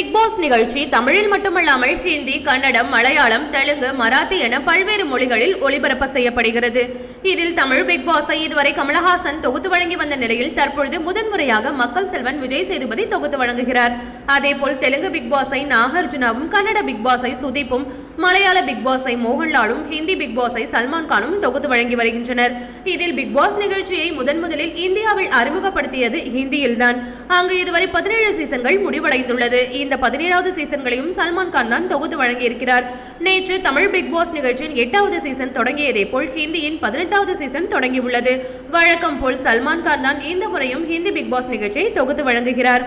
Big pass நிகழ்ச்சி தமிழில் மட்டுமல்லாமல் ஹிந்தி கன்னடம் மலையாளம் தெலுங்கு மராத்தி என பல்வேறு மொழிகளில் ஒளிபரப்பு செய்யப்படுகிறது. இதில் தமிழ் பிக் பாஸை இதுவரை கமலஹாசன் தொகுத்து வழங்கி வந்த நிலையில் தற்பொழுது முதன்முறையாக மக்கள் செல்வன் விஜய் சேதுபதி தொகுத்து வழங்குகிறார். அதேபோல் தெலுங்கு பிக் பாஸை நாகார்ஜுனாவும் கன்னட பிக் பாஸை சுதீப்பும் மலையாள பிக் பாஸை மோகன்லாலும் ஹிந்தி பிக் பாஸை சல்மான் கானும் தொகுத்து வழங்கி வருகின்றனர். இதில் பிக் பாஸ் நிகழ்ச்சியை முதன் முதலில் இந்தியாவில் அறிமுகப்படுத்தியது ஹிந்தியில்தான். அங்கு இதுவரை பதினேழு சீசன்கள் முடிவடைந்துள்ளது. இந்த பதினேழாவது சீசன்களையும் சல்மான் கான் தான் தொகுத்து வழங்கியிருக்கிறார். நேற்று தமிழ் பிக் பாஸ் நிகழ்ச்சியின் எட்டாவது சீசன் தொடங்கியதே போல் ஹிந்தியின் பதினெட்டாவது சீசன் தொடங்கியுள்ளது. வழக்கம் போல் சல்மான் கான் தான் இந்த முறையும் ஹிந்தி பிக் பாஸ் நிகழ்ச்சியை தொகுத்து வழங்குகிறார்.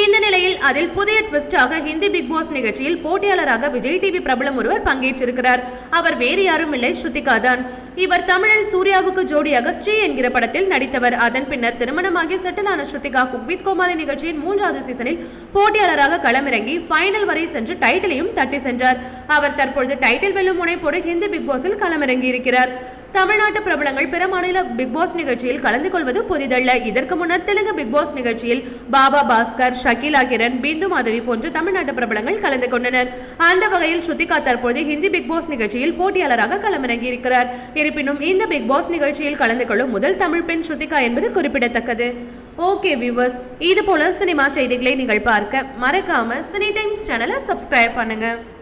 இந்த நிலையில் அதில் புதிய ட்விஸ்டாக ஹிந்தி பிக் பாஸ் நிகழ்ச்சியில் போட்டியாளராக விஜய் டிவி பிரபலம் ஒருவர் பங்கேற்றிருக்கிறார். அவர் வேறு யாரும் இல்லை ஸ்ருதிகா தான். இவர் தமிழில் சூர்யாவுக்கு ஜோடியாக ஸ்ரீ என்கிற படத்தில் நடித்தவர். அதன் பின்னர் திருமணமாகி செட்டிலான ஸ்ருதிகா குக்வித் கோமாளி நிகழ்ச்சியின் மூன்றாவது சீசனில் போட்டியாளராக களமிறங்கி ஃபைனல் வரை சென்று டைட்டிலையும் தட்டி சென்றார். அவர் தற்பொழுது டைட்டில் வெல்லும் முனைப்போடு ஹிந்தி பிக் பாஸில் களமிறங்கி இருக்கிறார் தமிழ்நாட்டு பிரபலங்கள் பிற மாநில பிக் பாஸ் நிகழ்ச்சியில் கலந்து கொள்வது புதிதல்ல. இதற்கு முன்னர் தெலுங்கு பிக் பாஸ் நிகழ்ச்சியில் பாபா பாஸ்கர் ஷகிலா கிரண் பிந்து மாதவி போன்ற தமிழ்நாட்டு பிரபலங்கள் கலந்து கொண்டனர். அந்த வகையில் ஸ்ருதிகா தற்போது ஹிந்தி பிக் பாஸ் நிகழ்ச்சியில் போட்டியாளராக களமிறங்கி இருக்கிறார். இருப்பினும் இந்த பிக் பாஸ் நிகழ்ச்சியில் கலந்து கொள்ளும் முதல் தமிழ் பெண் ஸ்ருதிகா என்பது குறிப்பிடத்தக்கது. ஓகே வியூவர்ஸ் இது போல சினிமா செய்திகளை நீங்கள் பார்க்க மறக்காம சினி டைம்ஸ் சேனலை சப்ஸ்கிரைப் பண்ணுங்க.